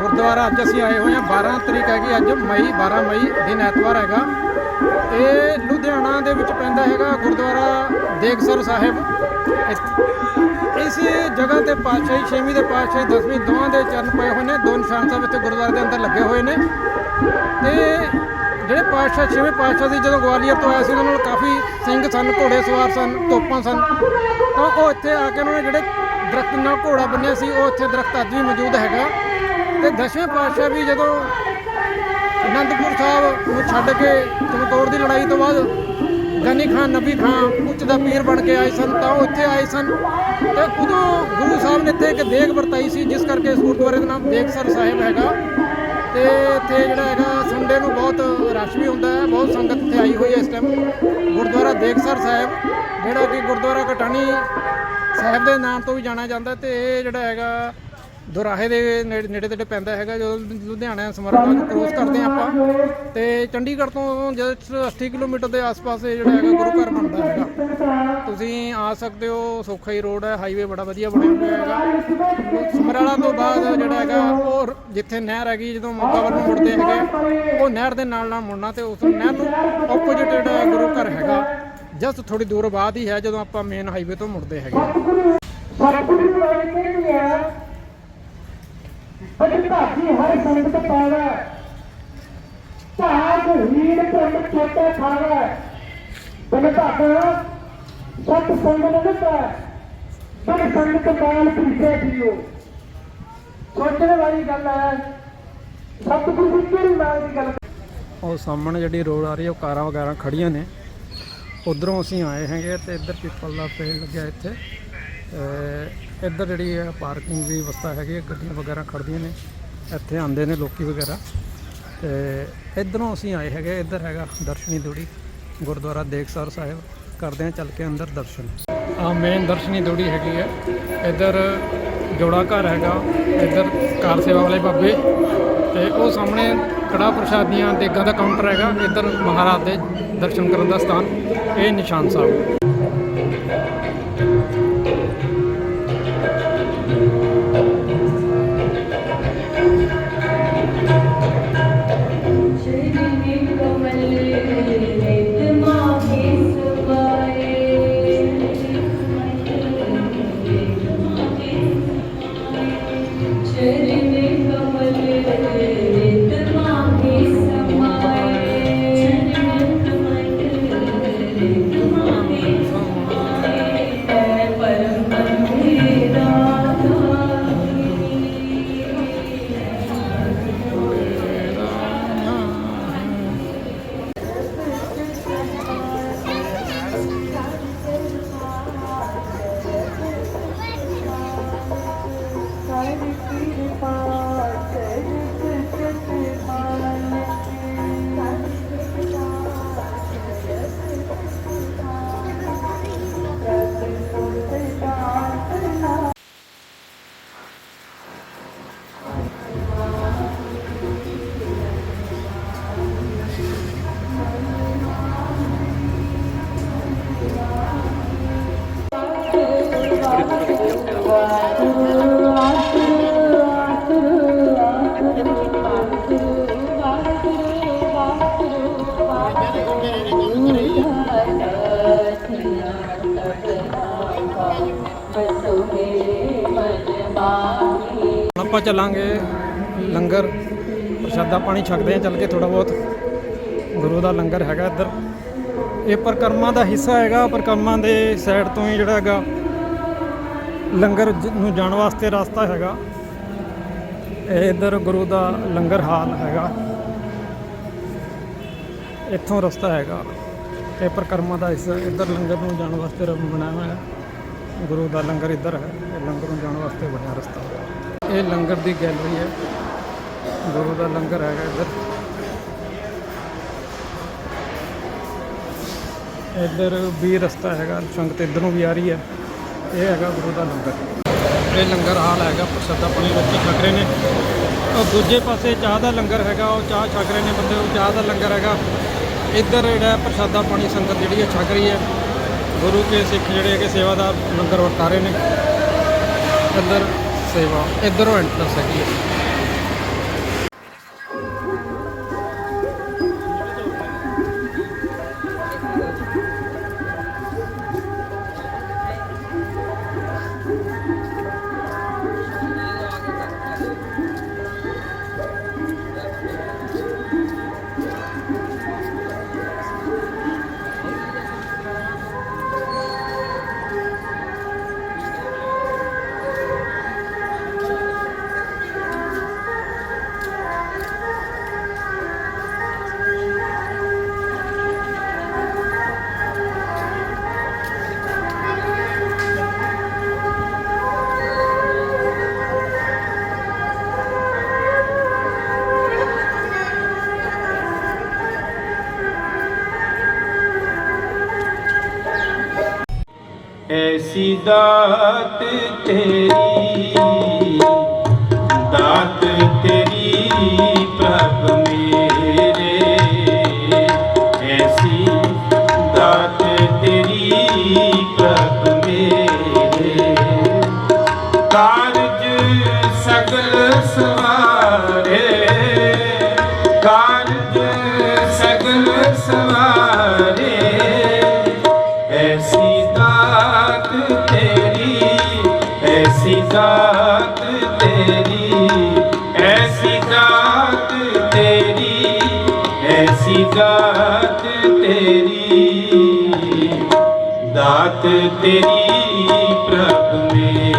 ਗੁਰਦੁਆਰਾ ਅੱਜ ਅਸੀਂ ਆਏ ਹੋਏ ਹਾਂ 12 ਤਰੀਕ ਹੈਗੀ ਅੱਜ, ਮਈ 12 ਮਈ ਦਿਨ ਐਤਵਾਰ ਹੈਗਾ। ਇਹ ਲੁਧਿਆਣਾ ਦੇ ਵਿੱਚ ਪੈਂਦਾ ਹੈਗਾ ਗੁਰਦੁਆਰਾ ਦੇਗਸਰ ਸਾਹਿਬ। ਇਸ- ਜਗ੍ਹਾ ਤੇ ਪਾਤਸ਼ਾਹੀ ਛੇਵੀਂ ਦੇ ਪਾਤਸ਼ਾਹੀ ਦਸਵੀਂ ਦੋਵਾਂ ਦੇ ਚਰਨ ਪਏ ਹੋਏ ਨੇ, ਦੋ ਨਿਸ਼ਾਨ ਸਾਹਿਬ ਇੱਥੇ ਗੁਰਦੁਆਰੇ ਦੇ ਅੰਦਰ ਲੱਗੇ ਹੋਏ ਨੇ। ਤੇ ਜਿਹੜੇ ਪਾਤਸ਼ਾਹ, ਛੇਵੇਂ ਪਾਤਸ਼ਾਹ ਸੀ ਜਦੋਂ ਗਵਾਲੀਅਰ ਤੋਂ ਆਇਆ ਸੀ, ਉਹਨਾਂ ਨਾਲ ਕਾਫੀ ਸਿੰਘ ਸਨ, ਘੋੜੇ ਸਵਾਰ ਸਨ, ਤੋਪਾਂ ਸਨ। ਤਾਂ ਉਹ ਇੱਥੇ ਆ ਕੇ ਉਹਨਾਂ ਨੇ ਜਿਹੜੇ ਦਰਖਤ ਨਾਲ ਘੋੜਾ ਬੰਨਿਆ ਸੀ, ਉਹ ਇੱਥੇ ਦਰਖਤ ਅੱਜ ਵੀ ਮੌਜੂਦ ਹੈਗਾ। ਤੇ ਦਸਵੇਂ ਪਾਤਸ਼ਾਹ ਵੀ ਜਦੋਂ ਅਨੰਦਪੁਰ ਸਾਹਿਬ ਨੂੰ ਛੱਡ ਕੇ ਚਮਕੌਰ ਦੀ ਲੜਾਈ ਤੋਂ ਬਾਅਦ ਗਨੀ ਖਾਨ, ਨਬੀ ਖਾਨ ਉੱਚ ਦਾ ਪੀਰ ਬਣ ਕੇ ਆਏ ਸਨ, ਤਾਂ ਉਹ ਇੱਥੇ ਆਏ ਸਨ। ਤੇ ਉਦੋਂ ਗੁਰੂ ਸਾਹਿਬ ਨੇ ਇੱਥੇ ਇੱਕ ਦੇਗ ਵਰਤਾਈ ਸੀ, ਜਿਸ ਕਰਕੇ ਇਸ ਗੁਰਦੁਆਰੇ ਦਾ ਨਾਮ ਦੇਗਸਰ ਸਾਹਿਬ ਹੈਗਾ। ਤੇ ਇੱਥੇ ਜਿਹੜਾ ਹੈਗਾ ਸੰਡੇ ਨੂੰ ਬਹੁਤ ਰਸ਼ ਵੀ ਹੁੰਦਾ ਹੈ, ਬਹੁਤ ਸੰਗਤ ਇੱਥੇ ਆਈ ਹੋਈ ਹੈ ਇਸ ਟਾਈਮ ਗੁਰਦੁਆਰਾ ਦੇਗਸਰ ਸਾਹਿਬ, ਜਿਹੜਾ ਕਿ ਗੁਰਦੁਆਰਾ ਕਟਾਣੀ ਸਾਹਿਬ ਦੇ ਨਾਮ ਤੋਂ ਵੀ ਜਾਣਿਆ ਜਾਂਦਾ ਹੈ। ਤੇ ਇਹ ਜਿਹੜਾ ਹੈਗਾ ਦੁਰਾਹੇ ਦੇ ਨੇੜੇ ਨੇੜੇ ਤੇੜੇ ਪੈਂਦਾ ਹੈਗਾ, ਜਦੋਂ ਲੁਧਿਆਣਾ ਸਮਰਾਲਾ ਨੂੰ ਕ੍ਰੋਸ ਕਰਦੇ ਹਾਂ ਆਪਾਂ, ਤੇ ਚੰਡੀਗੜ੍ਹ ਤੋਂ ਜਸਟ 80 ਕਿਲੋਮੀਟਰ ਦੇ ਆਸ-ਪਾਸ ਇਹ ਜਿਹੜਾ ਹੈਗਾ ਗੁਰੂ ਘਰ ਬਣਦਾ ਹੈਗਾ। ਤੁਸੀਂ ਆ ਸਕਦੇ ਹੋ, ਸੌਖਾ ਹੀ ਰੋਡ ਹੈ ਹਾਈਵੇ ਬੜਾ ਵਧੀਆ ਬਣਿਆ ਹੋਇਆ ਹੈਗਾ। ਸਮਰਾਲਾ ਤੋਂ ਬਾਅਦ ਜਿਹੜਾ ਹੈਗਾ, ਉਹ ਜਿੱਥੇ ਨਹਿਰ ਹੈਗੀ, ਜਦੋਂ ਮੋਗਾ ਵੱਲ ਨੂੰ ਮੁੜਦੇ ਹੈਗੇ, ਉਹ ਨਹਿਰ ਦੇ ਨਾਲ ਨਾਲ ਮੁੜਨਾ ਤੇ ਉਸ ਨਹਿਰ ਨੂੰ ਆਪੋਜ਼ਿਟ ਜਿਹੜਾ ਗੁਰੂ ਘਰ ਹੈਗਾ ਜਸਟ ਥੋੜੀ ਦੂਰ ਬਾਅਦ ਹੀ ਹੈ ਜਦੋਂ ਆਪਾਂ ਮੇਨ ਹਾਈਵੇ ਤੋਂ ਮੁੜਦੇ ਹੈਗੇ ਸਤਿਗੁਰੂ ਵਾਲੇ ਕਹਿੰਦੇ ਆ ਅਜ ਭਾਗੀ ਹਰ ਸੰਗਤ ਪਾਵੈ। ਭਾਗ ਹੀਰ ਪ੍ਰਮ ਛੋਟੇ ਖਾਵੈ। ਬਨ ਭਾਗਾ, ਸਤ ਸੰਗ ਨਗਤਾ ਬਨ ਸੰਗਤ ਮਾਲ ਪੀਛੇ ਪੀਓ ਸੋਚਣ ਵਾਲੀ ਗੱਲ ਹੈ, ਸਤਿਗੁਰੂ ਦੀ ਕਿਹੜੀ ਮਾਲ ਦੀ ਗੱਲ ਉਹ ਸਾਹਮਣੇ ਜਿਹੜੀ ਰੋਡ ਆ ਰਹੀ ਹੈ, ਉਹ ਕਾਰਾਂ ਵਗੈਰਾ ਖੜੀਆਂ ਨੇ। ਉਧਰੋਂ ਅਸੀਂ ਆਏ ਹੈਗੇ ਤੇ ਇੱਧਰ ਪਿੱਪਲ ਦਾ ਪੇੜ ਲੱਗਿਆ ਇੱਥੇ। ਇੱਧਰ ਜਿਹੜੀ ਹੈ ਪਾਰਕਿੰਗ ਦੀ ਵਿਵਸਥਾ ਹੈਗੀ ਹੈ, ਗੱਡੀਆਂ ਵਗੈਰਾ ਖੜਦੀਆਂ ਨੇ, ਇੱਥੇ ਆਉਂਦੇ ਨੇ ਲੋਕੀ ਵਗੈਰਾ। ਤੇ ਇੱਧਰੋਂ ਅਸੀਂ ਆਏ ਹੈਗੇ, ਇੱਧਰ ਹੈਗਾ ਦਰਸ਼ਨੀ ਦੂੜੀ, ਗੁਰਦੁਆਰਾ ਦੇਗਸਰ ਸਾਹਿਬ। ਕਰਦੇ ਹਾਂ ਚੱਲ ਕੇ ਅੰਦਰ ਦਰਸ਼ਨ। ਆ ਮੇਨ ਦਰਸ਼ਨੀ ਦੂੜੀ ਹੈਗੀ ਹੈ। ਇੱਧਰ ਜੋੜਾ ਘਰ ਹੈਗਾ, ਇੱਧਰ ਕਾਰ ਸੇਵਾ ਵਾਲੇ ਬਾਬੇ। ਤੇ ਉਹ ਸਾਹਮਣੇ ਕੜਾ ਪ੍ਰਸ਼ਾਦੀਆਂ ਦੇਗਾਂ ਦਾ ਕਾਊਂਟਰ ਹੈਗਾ, ਇੱਧਰ ਮਹਾਰਾਜ ਦੇ ਦਰਸ਼ਨ ਕਰਨ ਦਾ ਸਥਾਨ, ਇਹ ਨਿਸ਼ਾਨ ਸਾਹਿਬ। ਹੁਣ ਆਪਾਂ ਚੱਲਾਂਗੇ ਲੰਗਰ, ਪ੍ਰਸ਼ਾਦਾ ਪਾਣੀ ਛਕਦੇ ਹਾਂ, ਚੱਲ ਕੇ ਥੋੜਾ ਬਹੁਤ ਗੁਰੂ ਦਾ ਲੰਗਰ ਹੈਗਾ ਇੱਧਰ। ਇਹ ਪਰਕਰਮਾ ਦਾ ਹਿੱਸਾ ਹੈਗਾ, ਪਰਕਰਮਾ ਦੇ ਸਾਈਡ ਤੋਂ ਹੀ ਜਿਹੜਾ ਹੈਗਾ, ਲੰਗਰ ਨੂੰ ਜਾਣ ਵਾਸਤੇ ਰਸਤਾ ਹੈਗਾ। ਇਹ ਇੱਧਰ ਗੁਰੂ ਦਾ ਲੰਗਰ ਹਾਲ ਹੈਗਾ। ਇੱਥੋਂ ਰਸਤਾ ਹੈਗਾ। ਇਹ ਪਰਕਰਮਾ ਦਾ ਹਿੱਸਾ ਇੱਧਰ ਲੰਗਰ ਨੂੰ ਜਾਣ ਵਾਸਤੇ ਰ- ਬਣਾਇਆ ਹੋਇਆ ਗੁਰੂ ਦਾ ਲੰਗਰ ਇੱਧਰ ਹੈ, ਇਹ ਲੰਗਰ ਨੂੰ ਜਾਣ ਵਾਸਤੇ ਬਣਿਆ ਰਸਤਾ। ਇਹ ਲੰਗਰ ਦੀ ਗੈਲਰੀ ਹੈ। ਗੁਰੂ ਦਾ ਲੰਗਰ ਹੈਗਾ ਇੱਧਰ। ਇੱਧਰ ਵੀ ਰਸਤਾ ਹੈਗਾ, ਸੰਗਤ ਇੱਧਰੋਂ ਵੀ ਆ ਰਹੀ ਹੈ। ਇਹ ਹੈਗਾ ਗੁਰੂ ਦਾ ਲੰਗਰ। ਇਹ ਲੰਗਰ ਹਾਲ ਹੈਗਾ, ਪ੍ਰਸ਼ਾਦਾ ਪਾਣੀ ਲੋਕੀ ਛਕ ਰਹੇ ਨੇ। ਉਹ ਦੂਜੇ ਪਾਸੇ ਚਾਹ ਦਾ ਲੰਗਰ ਹੈਗਾ, ਉਹ ਚਾਹ ਛਕ ਰਹੇ ਨੇ ਬੰਦੇ, ਉਹ ਚਾਹ ਦਾ ਲੰਗਰ ਹੈਗਾ। ਇੱਧਰ ਜਿਹੜਾ ਪ੍ਰਸ਼ਾਦਾ ਪਾਣੀ ਸੰਗਤ ਜਿਹੜੀ ਹੈ ਛਕ ਰਹੀ ਹੈ। ਗੁਰੂ ਕੇ ਸਿੱਖ ਜਿਹੜੇ ਹੈਗੇ ਸੇਵਾ ਦਾ ਲੰਗਰ ਵਰਤਾ ਰਹੇ ਨੇ। ਇੱਧਰ ਸੇਵਾ, ਇੱਧਰੋਂ ਐਂਟਰ ਹੈਗੀ ਹੈ। ਐਸੀ ਦਾਤ ਤੇਰੀ ਦਾਤ ਤੇਰੀ ਪ੍ਰਭ ਮੇਰੇ। ਐਸੀ ਦਾਤ ਤੇਰੀ ਐਸੀ ਦਾਤ ਤੇਰੀ ਦਾਤ ਤੇਰੀ ਪ੍ਰਭ ਮੇਰੇ।